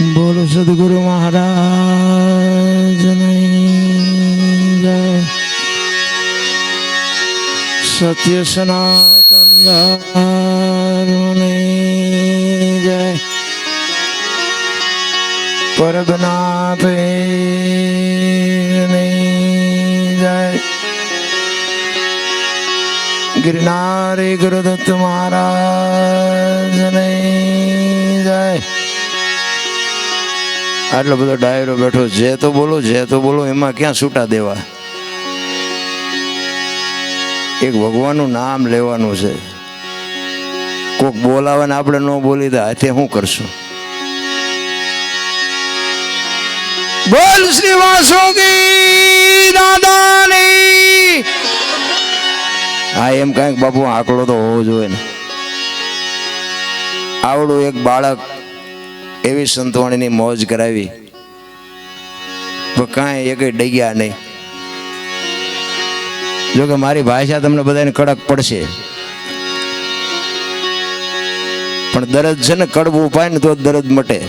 બોલો સદગુરુ મહારાજ જય. સત્ય સનાતન જય. પરગનાથે જય. ગિરનારી ગુરુદત્ત મહારાજ જય. આટલો બધો ડાયરો બેઠો, જે તો બોલો, જે તો બોલો, એમાં ક્યાં છૂટા દેવા? એક ભગવાનનું નામ લેવાનું છે. કોક બોલાવે ને આપણે ન બોલી દે હાથે શું કરશું? બોલ શ્રી વાસુકી દાદાની. હા, એમ કાંઈક બાપુ આંકડો તો હોવો જોઈએ ને. આવડું એક બાળક એવી સંતવાણીની મોજ કરાવી. કાંઈ એક ડગ્યા નહીં. જોકે મારી ભાષા તમને બધાને કડક પડશે. પણ દરદ છે ને કડવું ઉપાય ને તો દરદ મટે.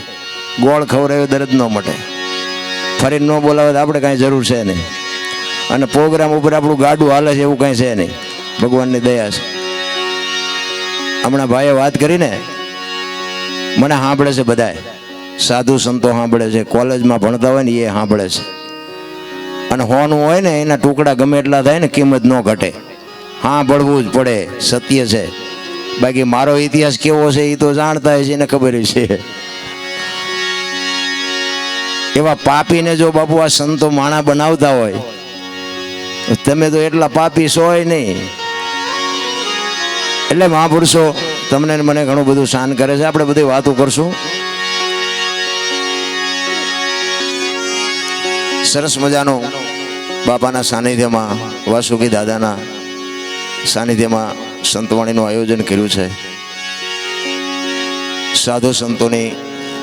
ગોળ ખવડાવે દરદ ન મટે. ફરી ન બોલાવે તો આપણે કાંઈ જરૂર છે નહીં. અને પ્રોગ્રામ ઉપર આપણું ગાડું હાલે છે એવું કાંઈ છે નહીં. ભગવાનની દયા છે. હમણાં ભાઈએ વાત કરીને મને સાંભળે છે બધાય. સાધુ સંતો સાંભળે છે, કોલેજમાં ભણતા હોય ને એ સાંભળે છે. અને હોનું હોય ને, એના ટુકડા ગમે એટલા થાય ને, કિંમત ન ઘટે. હા, ભળવું જ પડે, સત્ય છે. બાકી મારો ઇતિહાસ કેવો છે એ તો જાણતા હોય છે એને ખબર છે એવા પાપીને જો બાપુ આ સંતો માણા બનાવતા હોય તમે તો એટલા પાપી સોય નહીં. એટલે મહાપુરુષો, તમને મને ઘણું બધું શાન કરે છે. આપણે બધી વાતો કરશું. સરસ મજાનું બાપાના સાનિધ્યમાં, વાસુકી દાદાના સાનિધ્યમાં સંતવાણીનું આયોજન કર્યું છે. સાધુ સંતોની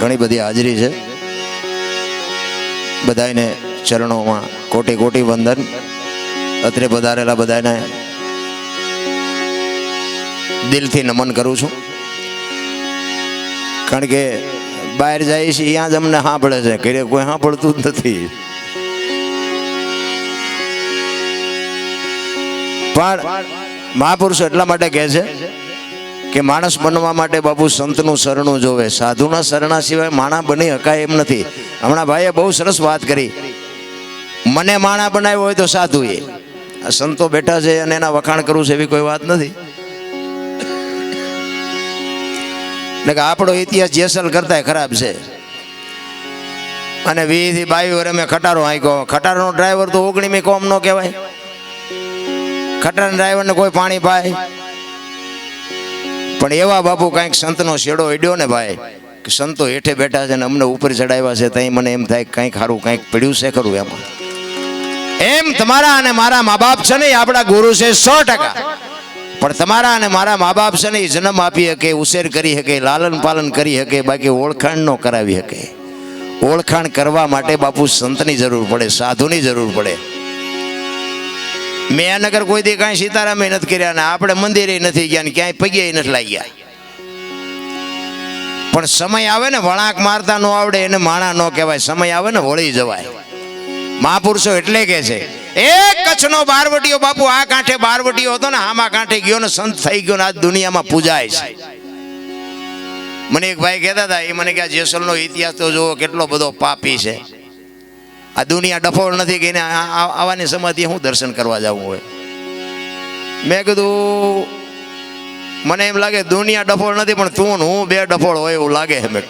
ઘણી બધી હાજરી છે. બધાને ચરણોમાં કોટી કોટી વંદન. અત્રે પધારેલા બધાને દિલથી નમન કરું છું. કારણ કે બહાર જાય છે ત્યાં જ અમને સાંભળે છે. કે કોઈ સાંભળતું જ નથી. પણ મહાપુરુષો એટલા માટે કહે છે કે માણસ બનવા માટે બાપુ સંતનું શરણું જોવે. સાધુના શરણા સિવાય માણા બની શકાય એમ નથી. હમણાં ભાઈએ બહુ સરસ વાત કરી. મને માણા બનાવ્યો હોય તો સાધુ એ સંતો બેઠા છે અને એના વખાણ કરવું છે એવી કોઈ વાત નથી. એટલે કે આપણો ઇતિહાસ જેસલ કરતા ખરાબ છે. અને વી થી બાવી વરે મેં ખટારો હાંક્યો. ખટારોનો ડ્રાઈવર તો ઓગણીમી કોમ નો કહેવાય. ખટારા ડ્રાઈવરને કોઈ પાણી પાય. પણ એવા બાપુ કાંઈક સંતનો શેડો અડ્યો ને ભાઈ, કે સંતો હેઠે બેઠા છે ને અમને ઉપર ચડાવ્યા છે ત્યાં મને એમ થાય કંઈક સારું કંઈક પડ્યું છે ખરું એમ. એમ તમારા અને મારા મા બાપ છે ને આપણા ગુરુ છે સો ટકા. પણ તમારા અને મારા મા બાપ છે ને એ જન્મ આપી શકે, ઉછેર કરી શકે, લાલન પાલન કરી શકે, બાકી ઓળખાણ ન કરાવી શકે. ઓળખાણ કરવા માટે બાપુ સંતની જરૂર પડે, સાધુની જરૂર પડે. મેં નગર કોઈ દી કાંઈ સીતારામે નથી કર્યા ને આપણે મંદિરે નથી ગયા ને ક્યાંય પગે નથી લાગ્યા. પણ સમય આવે ને વળાંક મારતા ન આવડે એને માણા ન કહેવાય. સમય આવે ને વળી જવાય. મહાપુરુષો એટલે કે છે, એક કચ્છનો બારવટીઓ બાપુ, આ કાંઠે બારવટીઓ હતો ને, આમાં કાંઠે ગયો ને, સંત થઈ ગયો ને આ દુનિયામાં પૂજાય છે. મને એક ભાઈ કહેતા હતા, એ મને કે જેસલનો ઇતિહાસ તો જુઓ, કેટલો બધો પાપી છે. આ દુનિયા ડફોળ નથી કે એને આવાની સમાધિ હું દર્શન કરવા જવું હોય. મેં કીધું, મને એમ લાગે દુનિયા ડફોળ નથી, પણ તું હું બે ડફોળ હોય એવું લાગે. મેં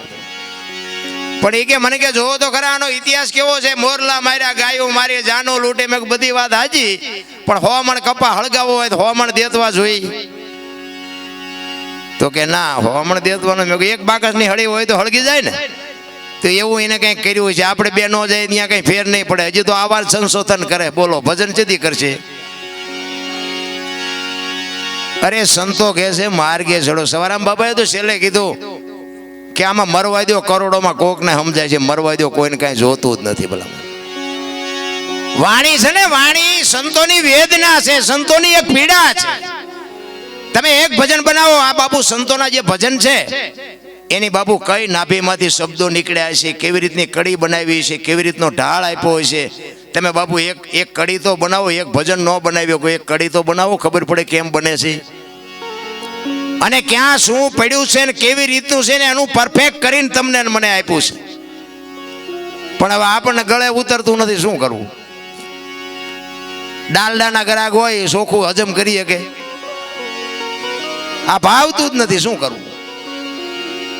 પણ એ કે, મને કે, જોવો તો ખરા, આનો ઇતિહાસ કેવો છે? મોરલા માર્યા, ગાયો મારી, જાનો લૂંટે. મેં બધી વાત હાજી પણ હોમણ કપા હળગાવો હોય તો હોમણ દેતવા જોઈ. તો કે, ના, હોમણ દેતવાનું. મેં એક બાકસની હળી હોય તો હળગી જાય ને. તો એવું એને કંઈક કર્યું છે, આપણે બે નો જાય ત્યાં કંઈ ફેર નહીં પડે. હજી તો આવા સંશોધન કરે, બોલો, ભજન જતી કરશે? અરે સંતો કહે છે, માર્ગે ચડો સવારામ બાબાએ તો છેલ્લે કીધું કે આમાં મરવા દો કરોડોમાં કોકને સમજાય છે, મરવા દો કોઈને કાંઈ જોતું જ નથી ભલા. વાણી છે ને વાણી, સંતોની વેદના છે, સંતોની એક પીડા છે. તમે એક ભજન બનાવો, આ બાપુ સંતોના જે ભજન છે એની બાપુ કઈ નાભીમાંથી શબ્દો નીકળ્યા છે, કેવી રીતની કડી બનાવી છે, કેવી રીતનો ઢાળ આપ્યો હોય છે? તમે બાપુ, એક એક કડી તો બનાવો, એક ભજન ન બનાવ્યો એક કડી તો બનાવો, ખબર પડે કેમ બને છે. અને ક્યાં શું પડ્યું છે ને કેવી રીતનું છે ને એનું પરફેક્ટ કરીને તમને મને આપ્યું છે. પણ હવે આપણને ગળે ઉતરતું નથી, શું કરવું? ડાલડાના ગ્રાહક હોય ચોખ્ખું હજમ કરી શકે. આ ભાવતું જ નથી, શું કરવું?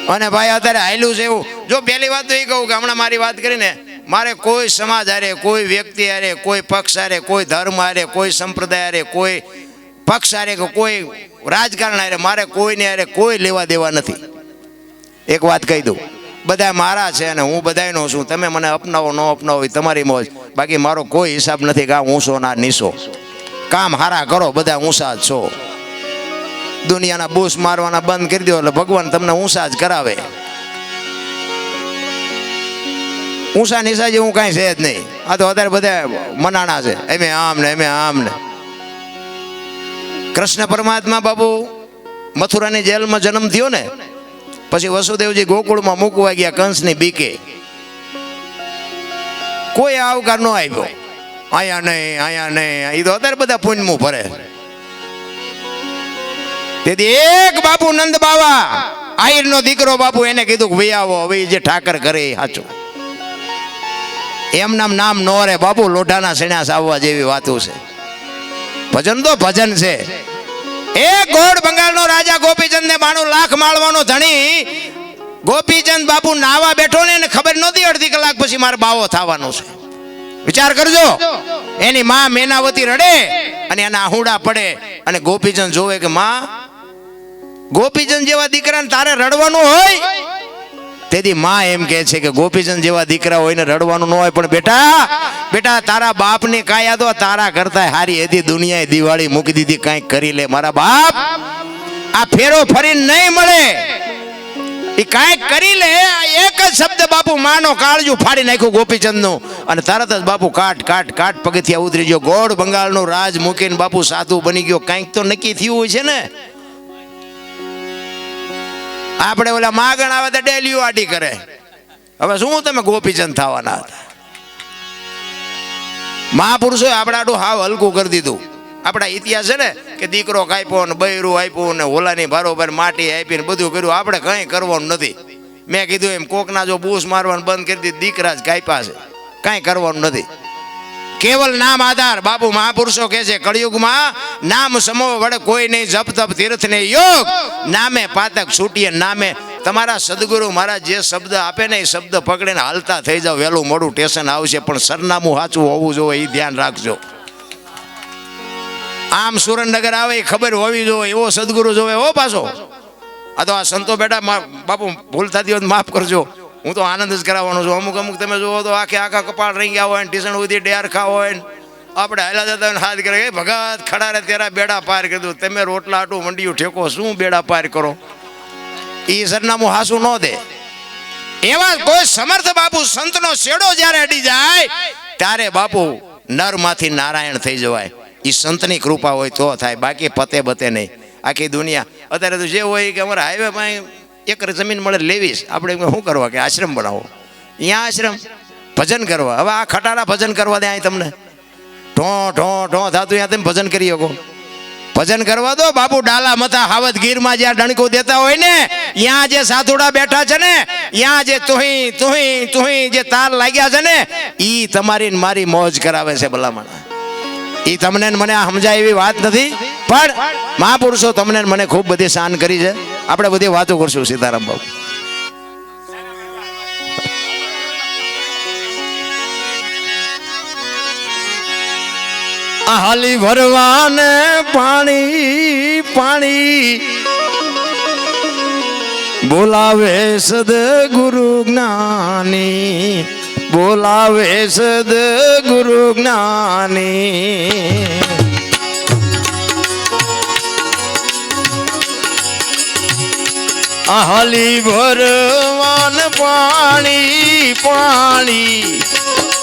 અને ભાઈ, અત્યારે હાલ્યું છે એવું. જો પહેલી વાત તો એ કહું કે હમણાં મારી વાત કરીને, મારે કોઈ સમાજ હારે, કોઈ વ્યક્તિ હારે, કોઈ પક્ષ હારે, કોઈ ધર્મ હારે, કોઈ સંપ્રદાય હારે, કોઈ પક્ષ હારે કે કોઈ રાજકારણ હારે, મારે કોઈને હારે કોઈ લેવા દેવા નથી. એક વાત કહી દઉં. બધા મારા છે અને હું બધાયનો છું. તમે મને અપનાવો, ન અપનાવો તમારી મોજ. બાકી મારો કોઈ હિસાબ નથી કે આ છો ના નીસો કામ હારા કરો, બધા ઊંચા જ છો. દુનિયાના બૂસ મારવાના બંધ કરી દો એટલે ભગવાન તમને ઊંચા જ કરાવે. ઊંચા નિશા જેવું કાંઈ છે જ નહીં. આ તો અત્યારે બધા મનાણા છે. એમે આમ ને એમે આમ ને. કૃષ્ણ પરમાત્મા બાબુ મથુરાની જેલમાં જન્મ થયો ને, પછી વસુદેવજી ગોકુળમાં મૂકવા ગયા કંસની બીકે. કોઈ આવકાર ન આવ્યો અહીંયા નહીં અહીંયા નહીં. એ તો અત્યારે બધા પુન્યમું ભરે. તેથી એક બાપુ નંદ બાવા આહિરનો દીકરો બાપુ એને કીધું ભાઈ આવો, હવે જે ઠાકર કરે સાચું એમ નામ નો રે, બાપુ લોઢાના સેણા આવવા જેવી વાતો છે. ભજન તો ભજન છે. એ ગોળ બંગાળનો રાજા ગોપીચંદ ને બાણું લાખ માળવાનો ધણી, ગોપીચંદ બાપુ નાવા બેઠો ને એને ખબર નહોતી અડધી કલાક પછી મારે બાવો થવાનો છે. વિચાર કરજો. એની માં મેનાવતી રડે અને એના આહુડા પડે અને ગોપીચંદ જોવે કે માં ગોપીચંદ જેવા દીકરાને તારે રડવાનું હોય? તેથી માં એમ કહે છે કે ગોપીચંદ જેવા દીકરા હોય ને રડવાનું ન હોય પણ બેટા બેટા તારા બાપને કાયા યાદો તારા કરતા હારી હતી દુનિયાએ દિવાળી મૂકી દીધી કાંઈક કરી લે. મારા બાપ આ ફેરો ફરીને નહીં મળે. એ કાંઈક કરી લે. આ એક જ શબ્દ બાપુ માનો કાળજું ફાડી નાખ્યું ગોપીચંદનું. અને તરત જ બાપુ કાટ કાટ કાટ પગથિયા ઉતરી ગયો. ગોળ બંગાળનું રાજ મૂકીને બાપુ સાધુ બની ગયો. કાંઈક તો નક્કી થયું હોય છે ને? આપણે ઓલા માગણ આવે તો ડેલીઓ આડી કરે. હવે શું તમે ગોપીચંદ થવાના હતા? મહાપુરુષોએ આપણા આટલું હાવ હલકું કરી દીધું. આપણા ઇતિહાસ છે ને, કે દીકરો કાપ્યો ને બૈરું આપ્યું ને હોલાની બરોબર માટી આપીને બધું કર્યું. આપણે કંઈ કરવાનું નથી. મેં કીધું એમ, કોકના જો બૂસ મારવાનું બંધ કરી દીધું, દીકરા જ કાપ્યા છે. કાંઈ કરવાનું નથી. કેવલ નામ આધાર. બાપુ મહાપુરુષો કહે છે, કળિયુગમાં નામ સમો વડે કોઈ નહીં, જપ તપ તીર્થ ને યોગ. નામે પાતક છૂટીએ, નામે તમારા સદગુરુ મારા જે શબ્દ આપે ને એ શબ્દ પકડીને હાલતા થઈ જાવ વહેલું મોડું ટેશન આવશે, પણ સરનામું સાચું હોવું જોઈએ એ ધ્યાન રાખજો. આમ સુરેન્દ્રનગર આવે એ ખબર હોવી જોઈએ, એવો સદગુરુ જોવે હો પાછો. આ તો આ સંતો બેટા બાપુ ભૂલ થતી હોય માફ કરજો. હું તો આનંદ જ કરાવવાનો છું. અમુક અમુક તમે જુઓ તો આખે આખા કપાળ રહી ગયા હોય ને ટીસણ ઉધી ડેર ખા હોય આપણે હેલા જતા હાથ કરે "એ ભગત, ખડા રે, તેરા બેડા પાર કીધું તમે રોટલા આટું મંડિયું ઠેકો, શું બેડા પાર કરો? એ સરનામું હાસું ન દે. એવા કોઈ સમર્થ બાપુ સંતનો શેડો જ્યારે અડી જાય, ત્યારે બાપુ નરમાંથી નારાયણ થઈ જવાય. એ સંતની કૃપા હોય તો થાય, બાકી પતે બતે નહીં. આખી દુનિયા. અત્યારે તો જે હોય કે અમારા હાઈવે પાસે એકર જમીન મળે લેવીશ. આપણે શું કરવા કે આશ્રમ બનાવો. અહીંયા આશ્રમ. ભજન કરવા. હવે આ ખટારા ભજન કરવા દે અહીં તમને. ઢો ઢો ઢો થતું ત્યાં તમે ભજન કરી શકો. ભજન કરવા દો. બાપુ ડાલા મતા હાવત ગીરમાં જ્યાં ડણકો દેતા હોય ને, ત્યાં જે સાધુડા બેઠા છે ને, ત્યાં જે તુહી તુહી તુહી જે તાર લાગ્યા છે ને એ તમારી મારી મોજ કરાવે છે ભલામણ. એ તમને મને સમજાય એવી વાત નથી. પણ મહાપુરુષો તમને મને ખૂબ બધી શાન કરી છે. આપણે બધી વાતો કરશું, સીતારામ બાબુ. હાલી ભરવાને પાણી પાણી. બોલાવે સદ ગુરુ જ્ઞાની, બોલાવે સદ ગુરુ જ્ઞાની. હાલી ભરવાન પાણી પાણી.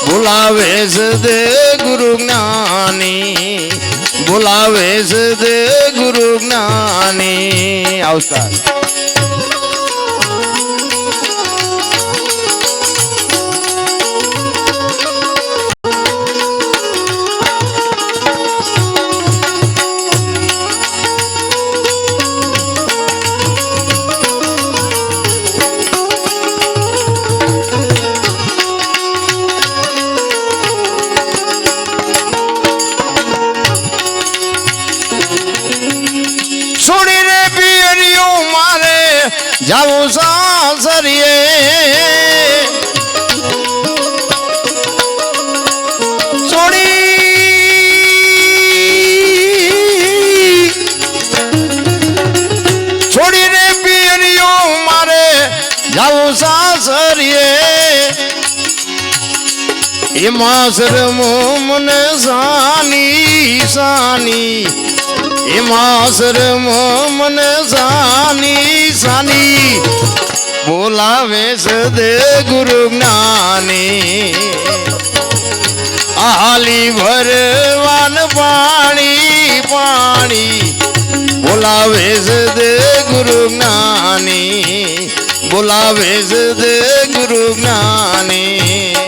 બોલાવે સદ ગુરુ જ્ઞાની. બોલાવે સદ ગુરુ જ્ઞાની. આવતા. એમાં શરમો મને સાની સાની એમાં શરમો મને સાની સાની બોલાવે સદે ગુરુ જ્ઞાની. આલી ભરવાન પાણી પાણી. બોલાવે સદે ગુરુ જ્ઞાની. બોલાવે સદે ગુરુ જ્ઞાની.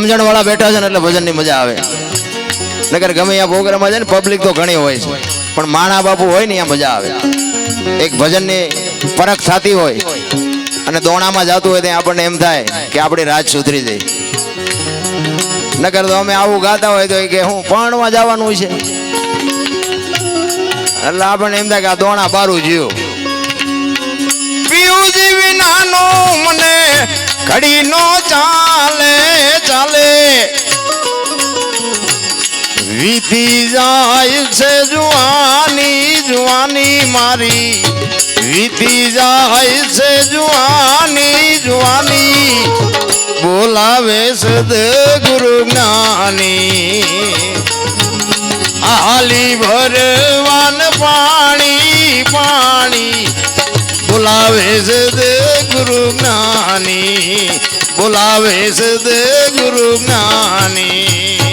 સમજણ વાળા બેઠા છે ને એટલે ભજનની મજા આવે. નગર ગમે ત્યાં પ્રોગ્રામમાં જાય ને પબ્લિક તો ઘણી હોય છે. પણ માણા બાપુ હોય ને ત્યાં મજા આવે. એક ભજનની પરખ થતી હોય અને દોણામાં જતું હોય ત્યાં આપણને એમ થાય કે આપણી રાત સુધરી જાય નગર તો અમે આવું ગાતા હોય તો કે હું પણમાં જવાનું છે. એટલે આપણને એમ થાય કે આ દોણા બારું જીવ પીયુજી વિનાનો મને ઘડી નો ચાલે ચાલે. વીતી જાય છે જુવાની જુવાની મારી. વીતી જાય છે જુવાની જુવાની. બોલાવે સદ ગુરુ જ્ઞાની. આલી ભરવાન પાણી પાણી. બોલાવે સદ ગુરુ જ્ઞાની બોલાવે સદ ગુરુ જ્ઞાની.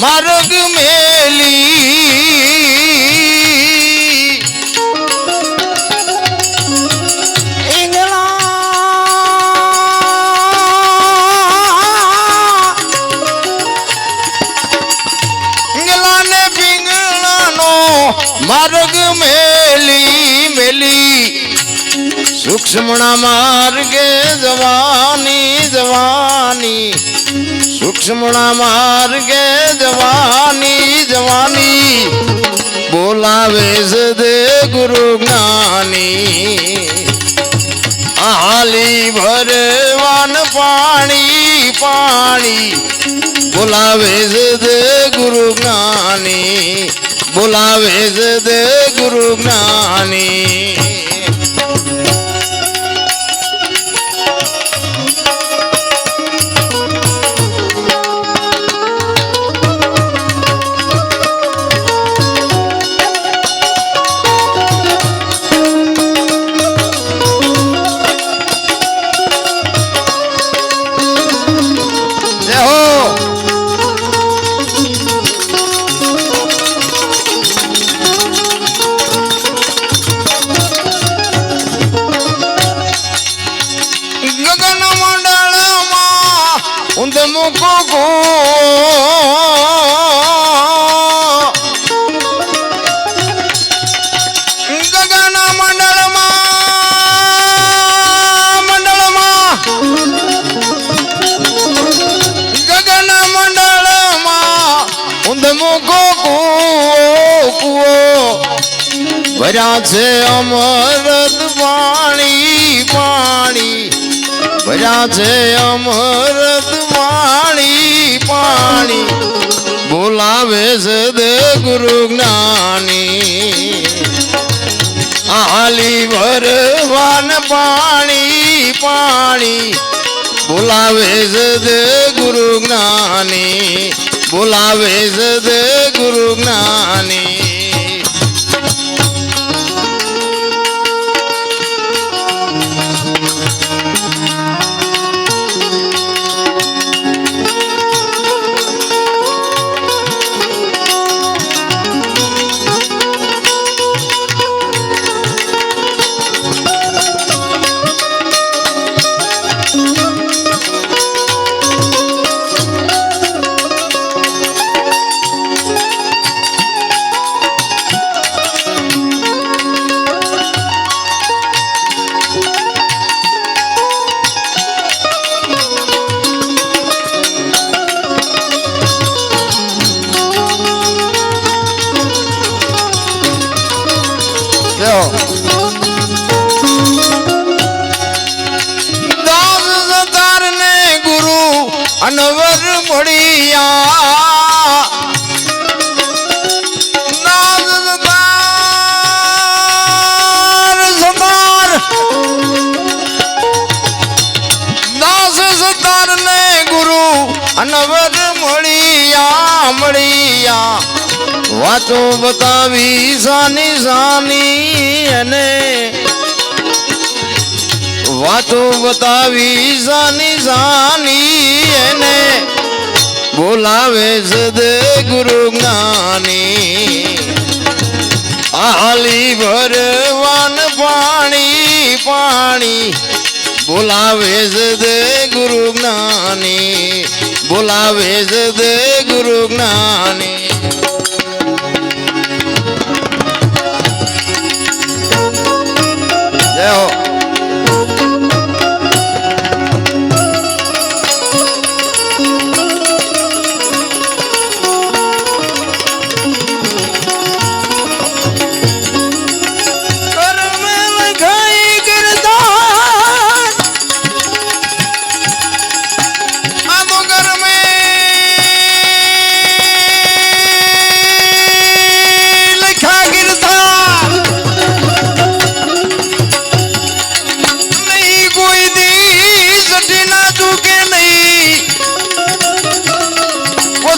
માર્ગ મેલી સૂક્ષ્મણા માર્ગે જવાની જવાની. સૂક્ષ્મણા માર્ગે જવાની જવાની. બોલાવે સદે ગુરુ જ્ઞાની. આલી ભરવાન પાણી પાણી. બોલાવે સદે ગુરુ જ્ઞાની. બોલાવે સદે ગુરુ જ્ઞાની. ભર્યા છે અમરત વાણી, પાણી. ભર્યા છે અમરત વાણી, પાણી. બોલાવે છે દે ગુરુ જ્ઞાની. આલી ભરવાન પાણી પાણી. બોલાવે છે દે ગુરુ જ્ઞાની. બોલાવે છે દે ગુરુ જ્ઞાની. વાતો બતાવી સાની સાની અને વાતો બતાવી સાની સાની એને બોલાવે સદ ગુરુ જ્ઞાની. આલી ભરવાન પાણી પાણી. બોલાવે સદ ગુરુ જ્ઞાની, બોલાવે સદ ગુરુ જ્ઞાની. જય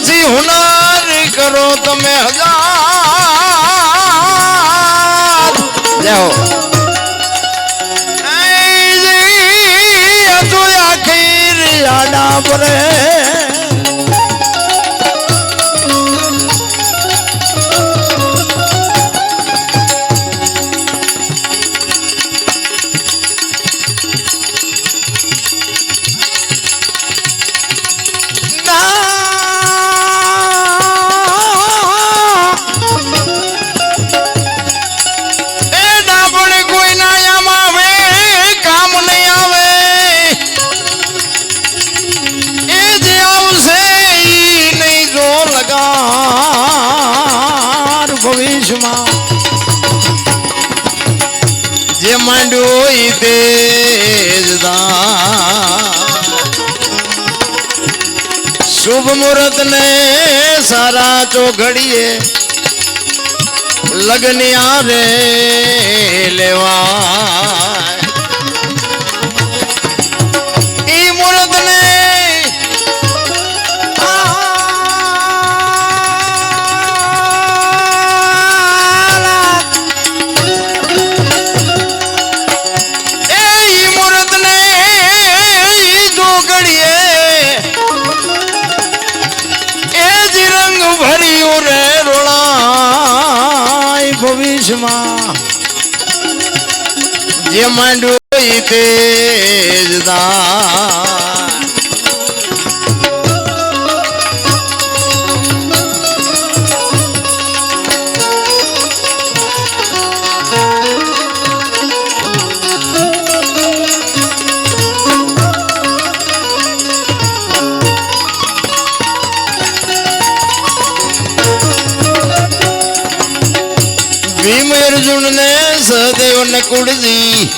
પછી હુનર કરો તમે હજાર. જાઓ. આખીર આડા પરે. તે જ દાન. શુભ મુહૂર્ત ને સારા ચોઘડીએ લગ્ન યારે લેવાય ભવિષ્યમાં જે માંડ્યું ઈ ભીમ અર્જુન ને સદેવ ને કુળજી.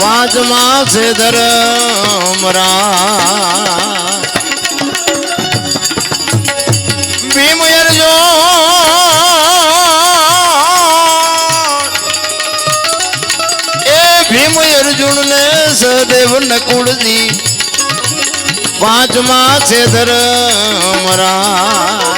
પાંચ માસ ધરમ રામ ભીમ અર્જો એ ભીમ અર્જુન ને સદેવ ને કુળજી. પાંચ માસ ધરમ રામ